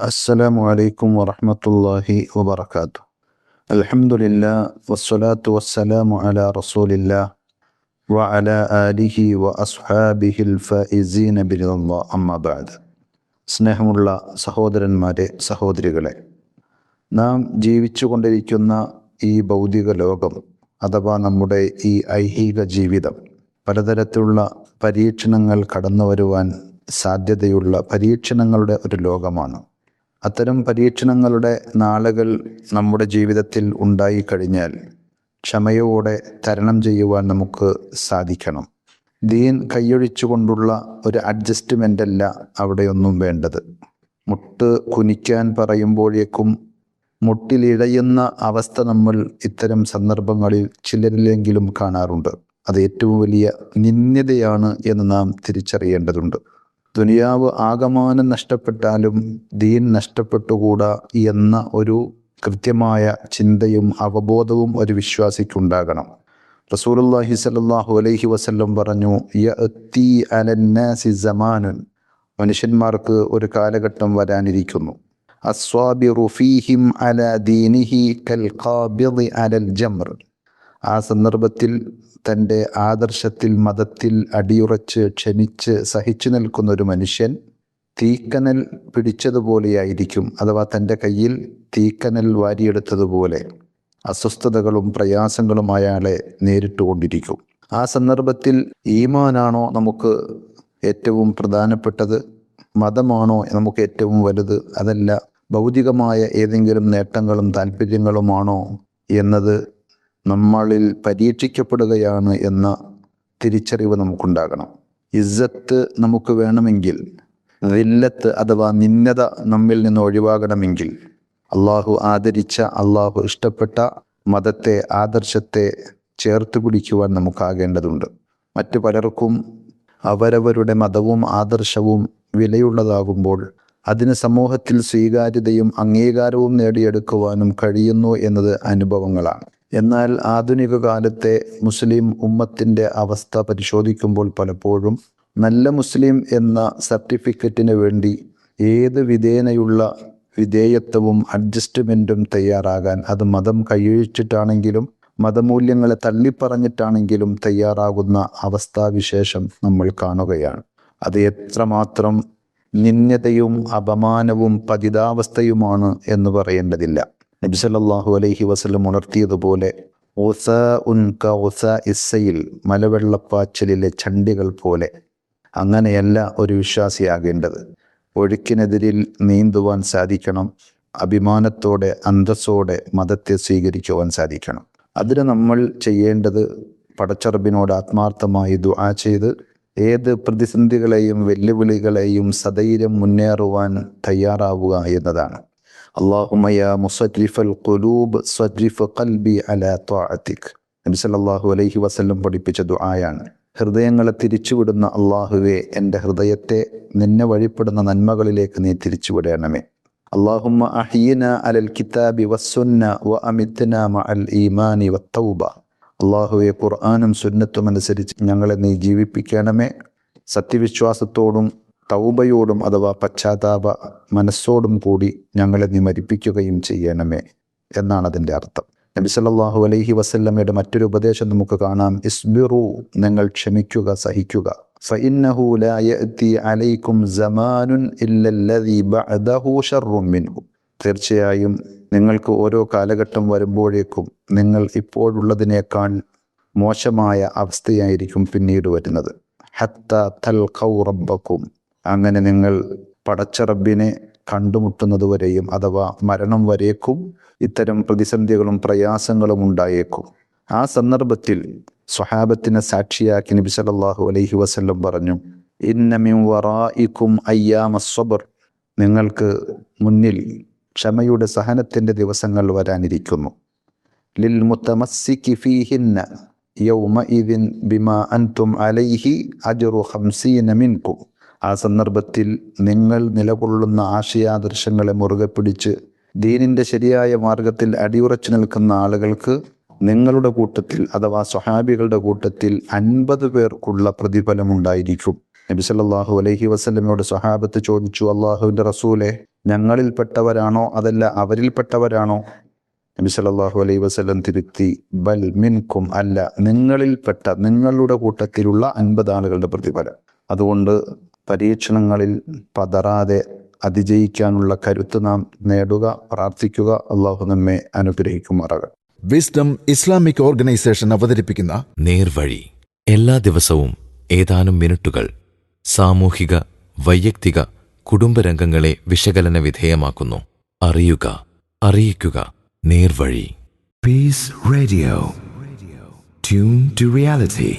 السلام عليكم ورحمة الله وبركاته الحمد لله والصلاة والسلام على رسول الله وعلى آله وأصحابه الفائزين برضا الله أما بعد സ്നേഹമുള്ള സഹോദരന്മാരെ സഹോദരികളെ നാം ജീവിച്ചു കൊണ്ടിരിക്കുന്ന ഈ ഭൗതിക ലോകം അഥവാ നമ്മുടെ ഈ ഐഹിക ജീവിതം പലതരത്തിലുള്ള പരീക്ഷണങ്ങൾ കടന്നു വരുവാൻ സാധ്യതയുള്ള പരീക്ഷണങ്ങളുടെ ഒരു ലോകമാണ് അത്തരം പരീക്ഷണങ്ങളുടെ നാളുകൾ നമ്മുടെ ജീവിതത്തിൽ ഉണ്ടായിക്കഴിഞ്ഞാൽ ക്ഷമയോടെ തരണം ചെയ്യുവാൻ നമുക്ക് സാധിക്കണം. ദീൻ കൈയൊഴിച്ചുകൊണ്ടുള്ള ഒരു അഡ്ജസ്റ്റ്മെന്റ് അല്ല അവിടെയൊന്നും വേണ്ടത്. മുട്ട് കുനിക്കാൻ പറയുമ്പോഴേക്കും മുട്ടിലിഴയുന്ന അവസ്ഥ നമ്മൾ ഇത്തരം സന്ദർഭങ്ങളിൽ ചിലരിലെങ്കിലും കാണാറുണ്ട്. അത് ഏറ്റവും വലിയ നിന്ദ്യതയാണ് എന്ന് നാം തിരിച്ചറിയേണ്ടതുണ്ട്. ദുനിയാവ് ആകമാനം നഷ്ടപ്പെട്ടാലും ദീൻ നഷ്ടപ്പെട്ടുകൂടാ എന്ന ഒരു കൃത്യമായ ചിന്തയും അവബോധവും ഒരു വിശ്വാസിക്കുണ്ടാകണം. റസൂലുള്ളാഹി സല്ലാഹു അലൈഹി വസല്ലം പറഞ്ഞു സമാനുൻ. മനുഷ്യന്മാർക്ക് ഒരു കാലഘട്ടം വരാനിരിക്കുന്നു. അസ്വാബിറു ഫീഹിം അല ദീനിഹി കൽ ഖാബിദി അലൽ ജംർ. ആ സന്ദർഭത്തിൽ തന്റെ ആദർശത്തിൽ മതത്തിൽ അടിയുറച്ച് ക്ഷണിച്ച് സഹിച്ചു നിൽക്കുന്ന ഒരു മനുഷ്യൻ തീക്കനൽ പിടിച്ചതുപോലെയായിരിക്കും അഥവാ തന്റെ കയ്യിൽ തീക്കനൽ വാരിയെടുത്തതുപോലെ അസ്വസ്ഥതകളും പ്രയാസങ്ങളും അയാളെ നേരിട്ടുകൊണ്ടിരിക്കും ആ സന്ദർഭത്തിൽ ഈമാനാണോ നമുക്ക് ഏറ്റവും പ്രധാനപ്പെട്ടത്? മതമാണോ നമുക്ക് ഏറ്റവും വലുത്? അതല്ല ഭൗതികമായ ഏതെങ്കിലും നേട്ടങ്ങളും താല്പര്യങ്ങളുമാണോ എന്നത് നമ്മളിൽ പരീക്ഷിക്കപ്പെടുകയാണ് എന്ന തിരിച്ചറിവ് നമുക്കുണ്ടാകണം. ഇസ്സത്ത് നമുക്ക് വേണമെങ്കിൽ വില്ലത്ത് അഥവാ നിന്നത നമ്മിൽ നിന്ന് ഒഴിവാകണമെങ്കിൽ അള്ളാഹു ആദരിച്ച അള്ളാഹു ഇഷ്ടപ്പെട്ട മതത്തെ ആദർശത്തെ ചേർത്ത് പിടിക്കുവാൻ നമുക്കാകേണ്ടതുണ്ട്. മറ്റു പലർക്കും അവരവരുടെ മതവും ആദർശവും വിലയുള്ളതാകുമ്പോൾ അതിന് സമൂഹത്തിൽ സ്വീകാര്യതയും അംഗീകാരവും നേടിയെടുക്കുവാനും കഴിയുന്നു എന്നത് അനുഭവങ്ങളാണ്. എന്നാൽ ആധുനിക കാലത്തെ മുസ്ലിം ഉമ്മത്തിന്റെ അവസ്ഥ പരിശോധിക്കുമ്പോൾ പലപ്പോഴും നല്ല മുസ്ലിം എന്ന സർട്ടിഫിക്കറ്റിന് വേണ്ടി ഏത് വിധേനയുള്ള വിധേയത്വവും അഡ്ജസ്റ്റ്മെന്റും തയ്യാറാകാൻ അത് മതം കൈയൊഴിച്ചിട്ടാണെങ്കിലും മതമൂല്യങ്ങളെ തള്ളിപ്പറഞ്ഞിട്ടാണെങ്കിലും തയ്യാറാകുന്ന അവസ്ഥാവിശേഷം നമ്മൾ കാണുകയാണ്. അത് എത്രമാത്രം നിന്യതയും അപമാനവും പതിതാവസ്ഥയുമാണ് എന്ന് പറയേണ്ടതില്ല. നബി സല്ലല്ലാഹു അലൈഹി വസ്ലം ഉണർത്തിയതുപോലെ ഓസ ഉൻ ക ഇസയിൽ മലവെള്ളപ്പാച്ചലിലെ ചണ്ടികൾ പോലെ അങ്ങനെയല്ല ഒരു വിശ്വാസിയാകേണ്ടത്. ഒഴുക്കിനെതിരിൽ നീന്തുവാൻ സാധിക്കണം അഭിമാനത്തോടെ അന്തസ്സോടെ മതത്തെ സ്വീകരിക്കുവാൻ സാധിക്കണം. അതിന് നമ്മൾ ചെയ്യേണ്ടത് പടച്ചറബിനോട് ആത്മാർത്ഥമായി ദുആ ചെയ്ത് ഏത് പ്രതിസന്ധികളെയും വെല്ലുവിളികളെയും സധൈര്യം മുന്നേറുവാൻ തയ്യാറാവുക എന്നതാണ്. اللهم يا مصرف القلوب صرف قلبي على طاعتك നബി സല്ലല്ലാഹു അലൈഹി വസല്ലം പഠിപ്പിച്ച ദുആയാണ് ഹൃദയങ്ങളെ തിരിച്ചുവിടുന്ന അള്ളാഹുവെ എൻ്റെ ഹൃദയത്തെ നിന്നെ വഴിപ്പെടുന്ന നന്മകളിലേക്ക് നീ തിരിച്ചുവിടണമേ അള്ളാഹുമ്മ അഹീന അലൽ കിതാബി വസ്സുന്ന വ അമിത്ന മഅൽ ഈമാനി വത്തൗബ അള്ളാഹുവെ ഖുർആാനും സുന്നത്തും അനുസരിച്ച് ഞങ്ങളെ നീ ജീവിപ്പിക്കണമേ സത്യവിശ്വാസത്തോടും തൗബയോടും അഥവാ പശ്ചാത്താപ മനസ്സോടും കൂടി ഞങ്ങളെ നീ മരിപ്പിക്കുകയും ചെയ്യണമേ എന്നാണ് അതിന്റെ അർത്ഥം. നബി സല്ലാഹു അലൈഹി വസല്ലമയുടെ മറ്റൊരു ഉപദേശം നമുക്ക് കാണാം. ഇസ്ബിറു നിങ്ങൾ ക്ഷമിക്കുക സഹിക്കുക. ലാ യഅതി അലൈക്കും ബഅദഹു മിൻഹു. തീർച്ചയായും നിങ്ങൾക്ക് ഓരോ കാലഘട്ടം വരുമ്പോഴേക്കും നിങ്ങൾ ഇപ്പോഴുള്ളതിനേക്കാൾ മോശമായ അവസ്ഥയായിരിക്കും പിന്നീട് വരുന്നത്. ഹത്ത തൽഖൗ റബ്ബക്കും. അങ്ങനെ നിങ്ങൾ പടച്ച റബ്ബിനെ കണ്ടുമുട്ടുന്നത് വരെയും അഥവാ മരണം വരേക്കും ഇത്തരം പ്രതിസന്ധികളും പ്രയാസങ്ങളും ഉണ്ടായേക്കും. ആ സന്ദർഭത്തിൽ സ്വഹാബത്തിനെ സാക്ഷിയാക്കി നബി സല്ലല്ലാഹു അലൈഹി വസല്ലം പറഞ്ഞു ഇന്നമിം വറായിക്കും അയ്യാമ സ്വബർ. നിങ്ങൾക്ക് മുന്നിൽ ക്ഷമയുടെ സഹനത്തിന്റെ ദിവസങ്ങൾ വരാനിരിക്കുന്നു. ലിൽ മുത്തമസ്സിക്ക് ഫീഹിന്ന യൗമഇദിൻ ബിമാ അൻതും അലൈഹി അജ്റു ഖംസീന മിൻകും. ആ സന്ദർഭത്തിൽ നിങ്ങൾ നിലകൊള്ളുന്ന ആശയാദർശങ്ങളെ മുറുകെ പിടിച്ച് ദീനിന്റെ ശരിയായ മാർഗത്തിൽ അടിയുറച്ചു നിൽക്കുന്ന ആളുകൾക്ക് നിങ്ങളുടെ കൂട്ടത്തിൽ അഥവാ സ്വഹാബികളുടെ കൂട്ടത്തിൽ അൻപത് പേർക്കുള്ള പ്രതിഫലമുണ്ടായിരിക്കും. നബി സല്ലാഹു അലൈഹി വസ്ലമയോട് സ്വഹാബത്ത് ചോദിച്ചു അള്ളാഹുവിന്റെ റസൂലെ ഞങ്ങളിൽപ്പെട്ടവരാണോ അതല്ല അവരിൽപ്പെട്ടവരാണോ? നബി സല്ലാഹു അലൈഹി വസ്ലം തിരുത്തി ബൽ മിൻകും അല്ല നിങ്ങളിൽപ്പെട്ട നിങ്ങളുടെ കൂട്ടത്തിലുള്ള അൻപത് ആളുകളുടെ പ്രതിഫലം. അതുകൊണ്ട് പരീക്ഷണങ്ങളിൽ പതറാതെ അതിജയിക്കാനുള്ള കരുത്ത് നാം നേടുക പ്രാർത്ഥിക്കുക. അള്ളാഹു നമ്മെ അനുഗ്രഹിക്കുമാറാകട്ടെ. വിസ്ഡം ഇസ്ലാമിക് ഓർഗനൈസേഷൻ അവതരിപ്പിക്കുന്ന നേർവഴി. എല്ലാ ദിവസവും ഏതാനും മിനിറ്റുകൾ സാമൂഹിക വൈയക്തിക കുടുംബരംഗങ്ങളെ വിശകലന വിധേയമാക്കുന്നു. അറിയുക അറിയിക്കുക. നേർവഴി. Peace radio tune to reality.